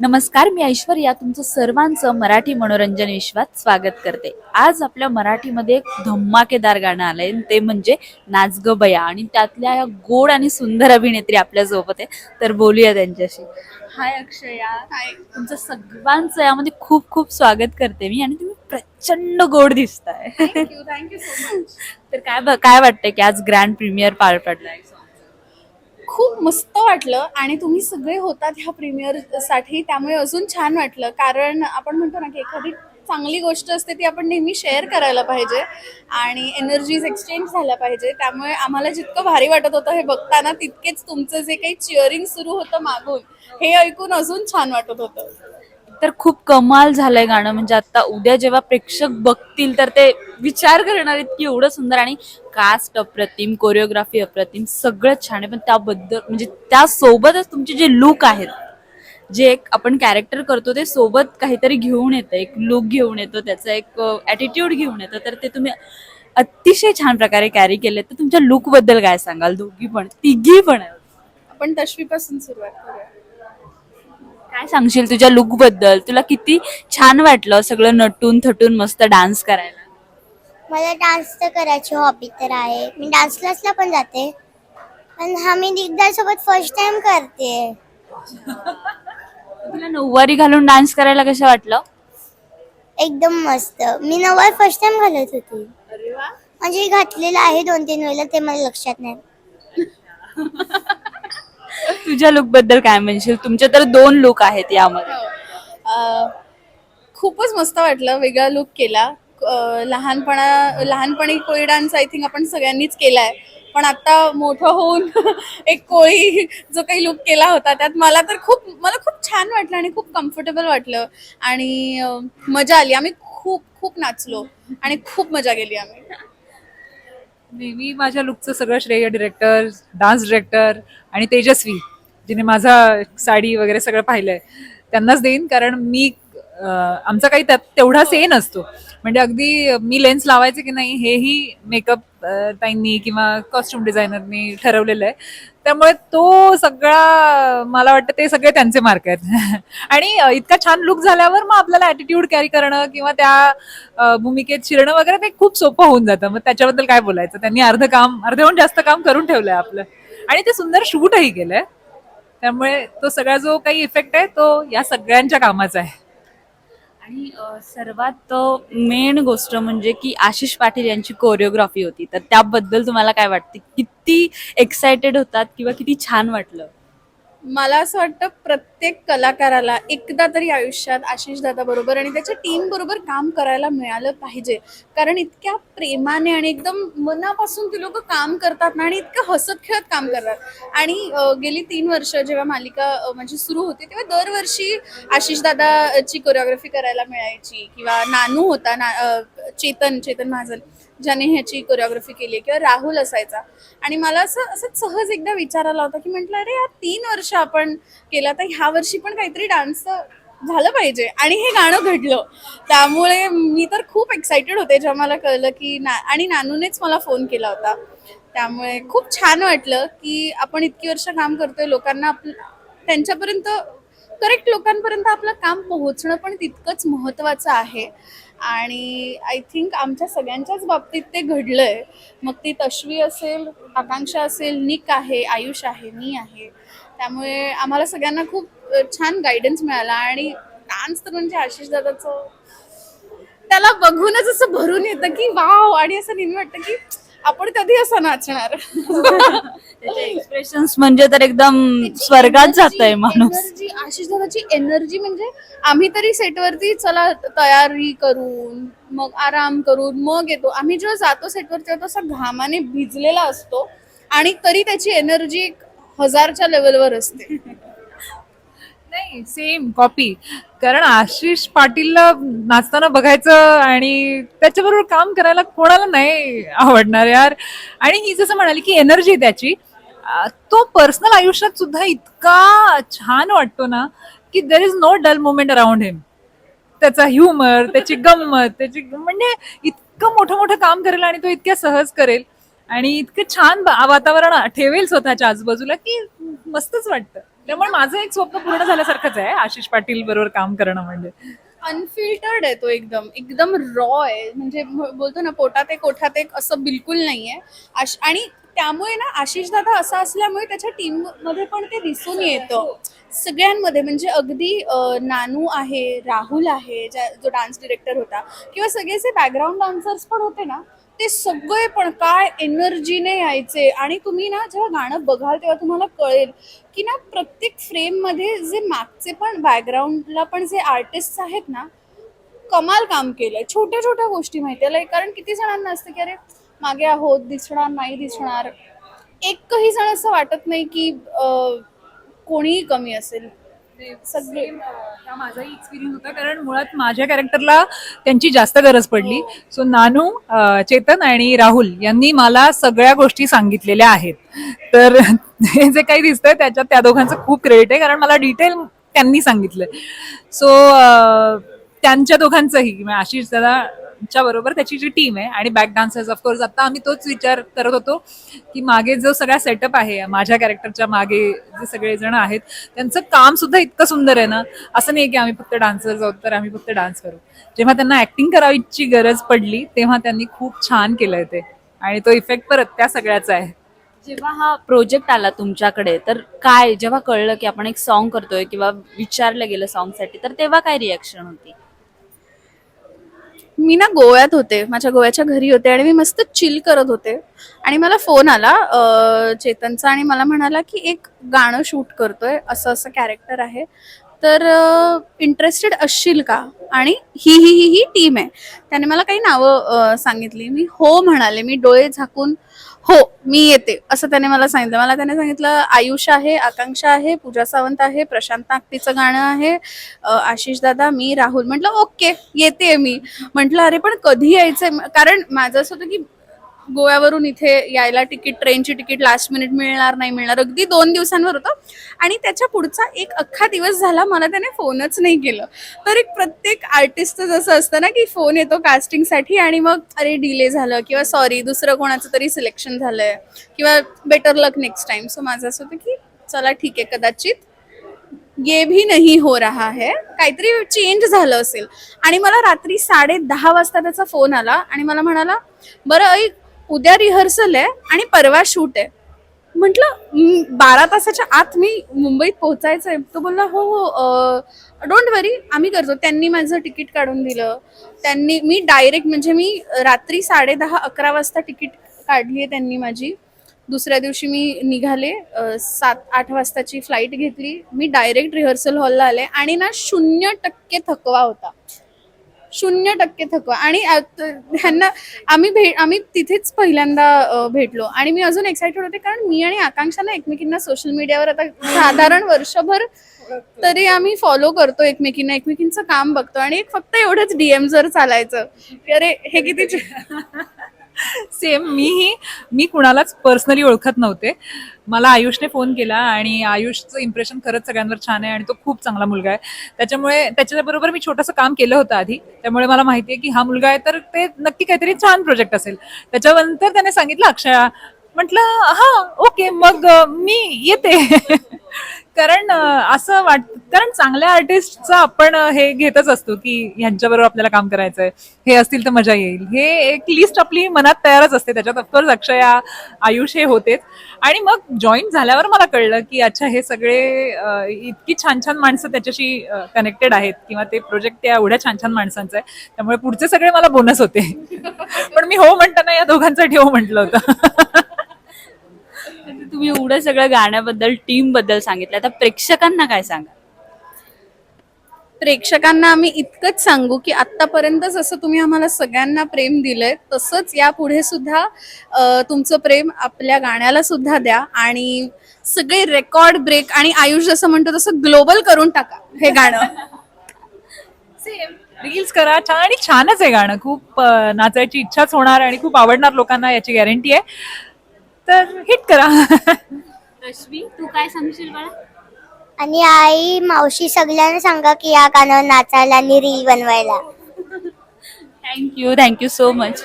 नमस्कार मी ऐश्वर्या. तुमचं सर्वांचं मराठी मनोरंजन विश्वात स्वागत करते. आज आपल्या मराठीमध्ये एक धम्माकेदार गाणं आलंय ते म्हणजे नाच ग बया आणि त्यातल्या या गोड आणि सुंदर अभिनेत्री आपल्यासोबत आहे. तर बोलूया त्यांच्याशी. हाय अक्षया. हाय तुमचं सर्वांचं यामध्ये खूप खूप स्वागत करते मी. आणि तुम्ही प्रचंड गोड दिसताय. थँक्यू थँक्यू सो मच तर काय काय वाटतंय की आज ग्रँड प्रीमियर पार पडलाय? खूप मस्त वाटलं आणि तुम्ही सगळे होतात ह्या प्रीमियरसाठी. त्यामुळे अजून छान वाटलं. कारण आपण म्हणतो ना की एखादी चांगली गोष्ट असते ती आपण नेहमी शेअर करायला पाहिजे आणि एनर्जीज एक्सचेंज झाल्या पाहिजे. त्यामुळे आम्हाला जितकं भारी वाटत होतं हे बघताना तितकेच तुमचं जे काही चिअरिंग सुरू होतं मागून हे ऐकून अजून छान वाटत होतं. तर खूप कमाल झालंय गाणं. म्हणजे आता उद्या जेव्हा प्रेक्षक बघतील तर ते विचार करणार आहेत की एवढं सुंदर आणि कास्ट अप्रतिम कोरिओग्राफी अप्रतिम सगळं छान आहे. पण त्याबद्दल म्हणजे त्यासोबतच तुमचे जे लुक आहेत जे एक आपण कॅरेक्टर करतो ते सोबत काहीतरी घेऊन येतं. एक लुक घेऊन येतो त्याचा एक ॲटिट्यूड घेऊन येतं. तर ते तुम्ही अतिशय छान प्रकारे कॅरी केले तर तुमच्या लुकबद्दल काय सांगाल? दोघी पण तिघी पण आहे आपण तशवीपासून सुरुवात करूया. काय सांगशील तुझ्या लुकबद्दल? तुला किती छान वाटलं सगळं नटून थटून मस्त डान्स करायला. मला डान्स तर करायची हॉबी तर आहे. मी डान्स क्लासला पण जाते. पण हा मी दिग्दर सोबत फर्स्ट टाइम करते. तुला नऊवारी घालून डान्स करायला कसं वाटलं? एकदम मस्त. मी नववार फर्स्ट टाइम घालत होती. म्हणजे घातलेलं आहे दोन तीन वेळेला ते मला लक्षात नाही. तुझ्या लुकबद्दल काय म्हणशील? तुमचे तर दोन लुक आहेत यामध्ये. अं, खूपच मस्त वाटलं वेगळा लुक केला. अं, लहानपणा लहानपणी कोळी डान्स आय थिंक आपण सगळ्यांनीच केलाय. पण आता मोठं होऊन एक कोळी जो काही लुक केला होता त्यात मला तर खूप मला खूप छान वाटलं आणि खूप कम्फर्टेबल वाटलं. आणि अं, मजा आली. आम्ही खूप खूप नाचलो आणि खूप मजा केली आम्ही. नेहमी माझ्या लुकचं सगळं श्रेय डिरेक्टर डान्स डिरेक्टर आणि तेजस्वी. जिने माझा साडी वगैरे सगळं पाहिलंय. त्यांनाच देईन कारण मी आमचा काही त्यात तेवढा से नसतो. म्हणजे अगदी मी लेन्स लावायचे की नाही हेही मेकअप ताईंनी किंवा कॉस्ट्युम डिझायनरनी ठरवलेलं आहे. त्यामुळे तो सगळा मला वाटतं ते सगळे त्यांचे मार्क आहेत. आणि इतका छान लुक झाल्यावर मग आपल्याला ॲटिट्यूड कॅरी करणं किंवा त्या भूमिकेत शिरणं वगैरे ते खूप सोपं होऊन जातं. मग त्याच्याबद्दल काय बोलायचं? त्यांनी अर्ध काम अर्धहून जास्त काम करून ठेवलंय आपलं. आणि ते सुंदर शूटही केलंय. त्यामुळे तो सगळा जो काही इफेक्ट आहे तो या सगळ्यांच्या कामाचा आहे. आणि अ, सर्वात मेन गोष्ट म्हणजे की आशिष पाटील यांची कोरिओग्राफी होती. तर त्याबद्दल तुम्हाला काय वाटते? किती एक्सायटेड होतात किंवा किती छान वाटलं? मला असं वाटतं प्रत्येक कलाकाराला एकदा तरी आयुष्यात आशिष दादा बरोबर आणि त्याच्या टीम बरोबर काम करायला मिळालं पाहिजे. कारण इतक्या प्रेमाने आणि एकदम मनापासून ते लोक काम करतात ना आणि इतकं हसत खेळत काम करतात. आणि गेली तीन वर्ष जेव्हा मालिका म्हणजे सुरू होती तेव्हा दरवर्षी आशिष दादाची कोरिओग्राफी करायला मिळायची. किंवा नानू होता ना चेतन चेतन महाजन. ज्याने ह्याची कोरिओग्राफी केली किंवा राहुल असायचा. आणि मला असं असं सहज एकदा विचार आला होता की म्हटलं अरे या तीन वर्ष आपण केलं तर ह्या वर्षी पण काहीतरी डान्स झालं पाहिजे. आणि हे गाणं घडलं. त्यामुळे मी तर खूप एक्सायटेड होते जेव्हा मला कळलं की ना आणि नानूनेच मला फोन केला होता. त्यामुळे खूप छान वाटलं की आपण इतकी वर्ष काम करतोय लोकांना आपलं त्यांच्यापर्यंत करेक्ट लोकांपर्यंत आपलं काम पोहोचणं पण तितकंच महत्त्वाचं आहे. आणि आय थिंक आमच्या सगळ्यांच्याच बाबतीत ते घडलं आहे मग ती तश्वी असेल आकांक्षा असेल निक आहे आयुष आहे मी आहे. त्यामुळे आम्हाला सगळ्यांना खूप छान गायडन्स मिळाला आणि डान्स तर म्हणजे आशिष दादाचं त्याला बघूनच असं भरून येतं की वाव! आणि असं नेहमी वाटतं की आपण कधी असं नाचणार? एक्सप्रेशन म्हणजे तर एकदम स्वर्गात जातोय माणूस. एनर्जी आशिष दादाची एनर्जी म्हणजे आम्ही तरी सेटवरती चला तयारी करून मग आराम करून मग येतो. आम्ही जेव्हा जातो सेटवर तेव्हा तसा घामाने भिजलेला असतो आणि तरी त्याची एनर्जी हजारच्या लेवलवर असते. नाही सेम कॉपी कारण आशिष पाटीलला नाचताना बघायचं आणि त्याच्याबरोबर काम करायला कोणाला नाही आवडणार यार. आणि ही जसं म्हणाली की एनर्जी त्याची. तो पर्सनल आयुष्यात सुद्धा इतका छान वाटतो ना की there is no dull moment around him त्याचा ह्युमर त्याची गंमत त्याची म्हणजे इतकं मोठं मोठं काम करेल आणि तो इतक्या सहज करेल. आणि इतकं छान वातावरण ठेवेल स्वतःच्या आजूबाजूला की मस्तच वाटतं. त्यामुळे माझं एक स्वप्न पूर्ण झाल्यासारखंच आहे. आशिष पाटील बरोबर काम करणं म्हणजे. अनफिल्टर्ड आहे तो एकदम. एकदम रॉ आहे. म्हणजे बोलतो ना पोटात एक कोठात एक असं बिलकुल नाहीये. आणि त्यामुळे ना आशिष दादा असा असल्यामुळे त्याच्या टीममध्ये पण ते दिसून येतं. सगळ्यांमध्ये म्हणजे अगदी नानू आहे राहुल आहे ज्या जो डान्स डिरेक्टर होता किंवा सगळे जे बॅकग्राऊंड डान्सर्स पण होते ना ते सगळे पण काय एनर्जीने यायचे. आणि तुम्ही ना जेव्हा गाणं बघाल तेव्हा तुम्हाला कळेल की ना प्रत्येक फ्रेममध्ये जे मागचे पण बॅकग्राऊंडला पण जे आर्टिस्ट आहेत ना कमाल काम केलंय. छोट्या छोट्या गोष्टी माहिती आहे. कारण किती जणांना असतं की अरे मागे आहोत दिसणार नाही दिसणार. एकही जण असं वाटत नाही की अं, कोणीही कमी असेल. सगळे हा माझाही एक्सपिरियन्स होता. कारण मुळात माझ्या कॅरेक्टरला त्यांची जास्त गरज पडली. सो नानू अं, चेतन आणि राहुल यांनी मला सगळ्या गोष्टी सांगितलेल्या आहेत. तर हे जे काही दिसतंय त्याच्यात त्या दोघांचं खूप क्रेडिट आहे. कारण मला डिटेल त्यांनी सांगितलंय. सो त्यांच्या दोघांचंही म्हणजे आशिष च्या बरोबर त्याची जी टीम आहे आणि बॅक डान्सर्स ऑफकोर्स आता आम्ही तोच विचार करत होतो की मागे जो सगळा सेटअप आहे माझ्या कॅरेक्टरच्या मागे जे सगळे जण आहेत त्यांचं काम सुद्धा इतकं सुंदर आहे ना? असं नाही की आम्ही फक्त डान्सर्स आहोत तर आम्ही फक्त डान्स करू. जेव्हा त्यांना ऍक्टिंग करायची गरज पडली तेव्हा त्यांनी खूप छान केलंय ते. आणि तो इफेक्ट परत त्या सगळ्याचा आहे. जेव्हा हा प्रोजेक्ट आला तुमच्याकडे तर काय जेव्हा कळलं की आपण एक सॉन्ग करतोय किंवा विचारलं गेलं सॉंगसाठी साठी तर तेव्हा काय रिॲक्शन होती? मी ना गोव्यात होते. माझ्या गोव्याच्या घरी होते आणि मी मस्त चिल करत होते. आणि मला फोन आला चेतनचा आणि मला म्हणाला की एक गाणं शूट करतोय. असं असं कॅरेक्टर आहे. तर इंटरेस्टेड असशील का? आणि ही ही ही ही टीम आहे. त्याने मला काही नावं सांगितली. मी हो म्हणाले. मी डोळे झाकून हो मी येते असं त्याने मला सांगितलं. मला त्याने सांगितलं आयुष आहे आकांक्षा आहे पूजा सावंत आहे प्रशांत नागटीचं गाणं आहे आशिष दादा मी राहुल. म्हटलं ओके येते मी. म्हटलं अरे पण कधी यायचं कारण माझं असं होतं की गोव्यावरून इथे यायला तिकीट ट्रेनची तिकीट लास्ट मिनिट मिळणार नाही मिळणार. अगदी दोन दिवसांवर होतं. आणि त्याच्या पुढचा एक अख्खा दिवस झाला मला त्याने फोनच नाही केलं. तर एक प्रत्येक आर्टिस्ट जसं असतं ना की फोन येतो कास्टिंगसाठी आणि मग अरे डिले झालं किंवा सॉरी दुसरं कोणाचं तरी सिलेक्शन झालंय किंवा better luck next time so माझं असं होतं की चला ठीक आहे कदाचित ये भी नहीं हो रहा है. काहीतरी चेंज झालं असेल. आणि मला रात्री साडे दहा वाजता त्याचा फोन आला आणि मला म्हणाला बरं ऐक उद्या रिहर्सल आहे आणि परवा शूट आहे. म्हटलं बारा तासाच्या आत मी मुंबईत पोहोचायचं आहे तो बोलला हो हो डोंट वरी आम्ही करतो. त्यांनी माझं तिकीट काढून दिलं. त्यांनी मी डायरेक्ट म्हणजे मी रात्री साडे दहा अकरा वाजता तिकीट काढली आहे त्यांनी माझी. दुसऱ्या दिवशी मी निघाले सात आठ वाजताची फ्लाईट घेतली. मी डायरेक्ट रिहर्सल हॉलला आले आणि ना शून्य टक्के थकवा होता. शून्य टक्के थकवा. आणि आ- ह्यांना आम्ही भेट आम्ही तिथेच पहिल्यांदा अ, भेटलो. आणि मी अजून एक्साइटेड होते कारण मी आणि आकांक्षाला एकमेकींना सोशल मीडियावर आता साधारण वर्षभर तरी आम्ही फॉलो करतो एकमेकींना. एकमेकींचं काम बघतो. आणि एक फक्त एवढंच डीएम जर चालायचं की अरे हे किती सेम मीही मी कुणालाच पर्सनली ओळखत नव्हते. मला आयुषने फोन केला आणि आयुषचं इम्प्रेशन खरंच सगळ्यांवर छान आहे आणि तो खूप चांगला मुलगा आहे. त्याच्यामुळे त्याच्याबरोबर मी छोटंसं काम केलं होतं आधी. त्यामुळे मला माहिती आहे की हा मुलगा आहे तर ते नक्की काहीतरी छान प्रोजेक्ट असेल. त्याच्यानंतर त्याने सांगितलं अक्षया म्हटलं हा ओके मग मी येते. कारण असं वाट कारण चांगल्या आर्टिस्टचं आपण हे घेतच असतो की ह्यांच्याबरोबर आपल्याला काम करायचंय. हे असतील तर मजा येईल. हे एक लिस्ट आपली मनात तयारच असते. त्याच्यात ऑफकोर्स अक्षया आयुष हे होतेच. आणि मग जॉईन झाल्यावर मला कळलं की अच्छा हे सगळे इतकी छान छान माणसं त्याच्याशी कनेक्टेड आहेत किंवा ते प्रोजेक्ट त्या एवढ्या छान छान माणसांचं आहे. त्यामुळे पुढचे सगळे मला बोनस होते. पण मी हो म्हणताना या दोघांसाठी हो म्हटलं होतं. तुम्ही एवढं सगळं गाण्याबद्दल टीमबद्दल सांगितलं. आता प्रेक्षकांना काय सांगा प्रेक्षकांना आम्ही इतकंच सांगू की आतापर्यंत जसं तुम्ही आम्हाला सगळ्यांना प्रेम दिलंय तसंच यापुढे सुद्धा अं, तुमचं प्रेम आपल्या गाण्याला सुद्धा द्या आणि सगळे रेकॉर्ड ब्रेक आणि आयुष जसं म्हणतो तसं ग्लोबल करून टाका हे गाणं. रील्स करा छान आणि छानच आहे गाणं. खूप अं, नाचायची इच्छाच होणार आणि खूप आवडणार लोकांना याची गॅरंटी आहे. तर हिट करा. रश्मी तू काय सांगशील बाळा? आणि आई मावशी सगळ्यांना सांगा की या गाण्यावर नाचायला आणि रील बनवायला. Thank you thank you so much